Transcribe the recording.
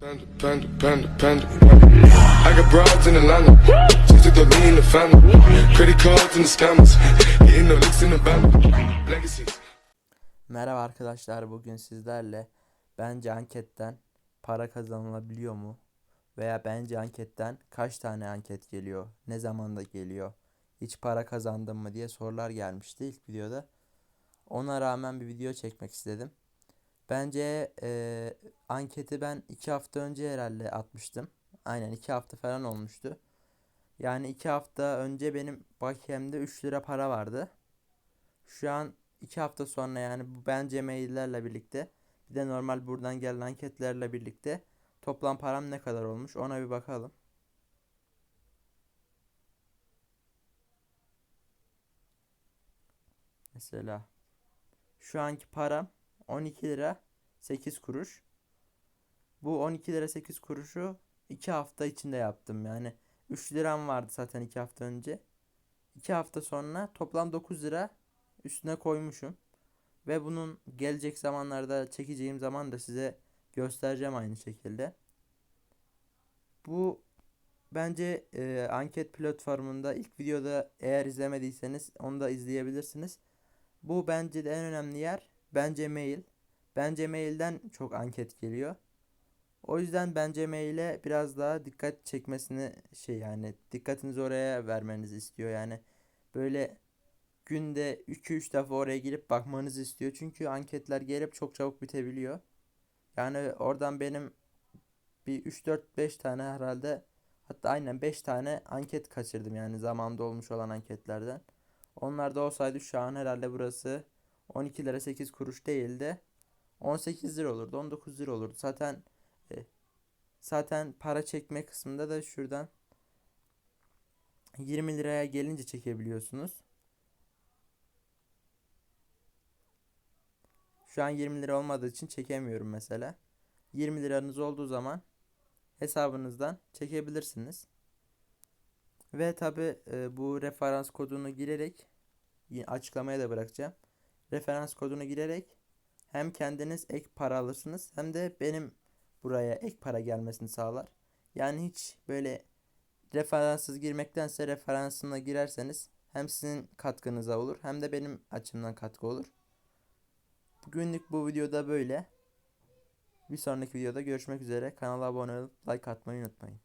Panda, panda, panda, panda. I got broads in Atlanta. Just the lean in the family. Credit cards and the scammers. Hitting the licks in the band. Legacies. Merhaba arkadaşlar bugün sizlerle bence anketten para kazanılabiliyor mu? Veya bence anketten kaç tane anket geliyor? Ne zamanda geliyor? Hiç para kazandın mı diye sorular gelmişti ilk videoda. Ona rağmen bir video çekmek istedim. Bence eee, anketi ben iki hafta önce herhalde atmıştım. Aynen iki hafta falan olmuştu. Yani iki hafta önce benim bakiyemde 3 lira para vardı. Şu an iki hafta sonra yani bu bence maillerle birlikte bir de normal buradan gelen anketlerle birlikte toplam param ne kadar olmuş ona bir bakalım. Mesela şu anki param 12 lira 8 kuruş. Bu 12 lira 8 kuruşu 2 hafta içinde yaptım. Yani 3 liram vardı zaten 2 hafta önce. 2 hafta sonra toplam 9 lira üstüne koymuşum. Ve bunun gelecek zamanlarda çekeceğim zaman da size göstereceğim aynı şekilde. Bu bence e, anket platformunda ilk videoda eğer izlemediyseniz onu da izleyebilirsiniz. Bu bence de en önemli yer bence mail. Bence mailden çok anket geliyor. O yüzden bence maile biraz daha dikkat çekmesini şey yani dikkatinizi oraya vermenizi istiyor. Yani böyle günde 2-3 defa oraya girip bakmanızı istiyor. Çünkü anketler gelip çok çabuk bitebiliyor. Yani oradan benim bir 3-4-5 tane herhalde hatta aynen 5 tane anket kaçırdım yani zamanda olmuş olan anketlerden. Onlar da olsaydı şu an herhalde burası 12 lira 8 kuruş değil de 18 lira olurdu 19 lira olurdu. Zaten e, zaten para çekme kısmında da şuradan 20 liraya gelince çekebiliyorsunuz. Şu an 20 lira olmadığı için çekemiyorum mesela. 20 liranız olduğu zaman hesabınızdan çekebilirsiniz. Ve tabi bu referans kodunu girerek açıklamaya da bırakacağım. Referans kodunu girerek hem kendiniz ek para alırsınız hem de benim buraya ek para gelmesini sağlar. Yani hiç böyle referanssız girmektense referansına girerseniz hem sizin katkınıza olur hem de benim açımdan katkı olur. Bugünlük bu videoda böyle. Bir sonraki videoda görüşmek üzere. Kanala abone olup like atmayı unutmayın.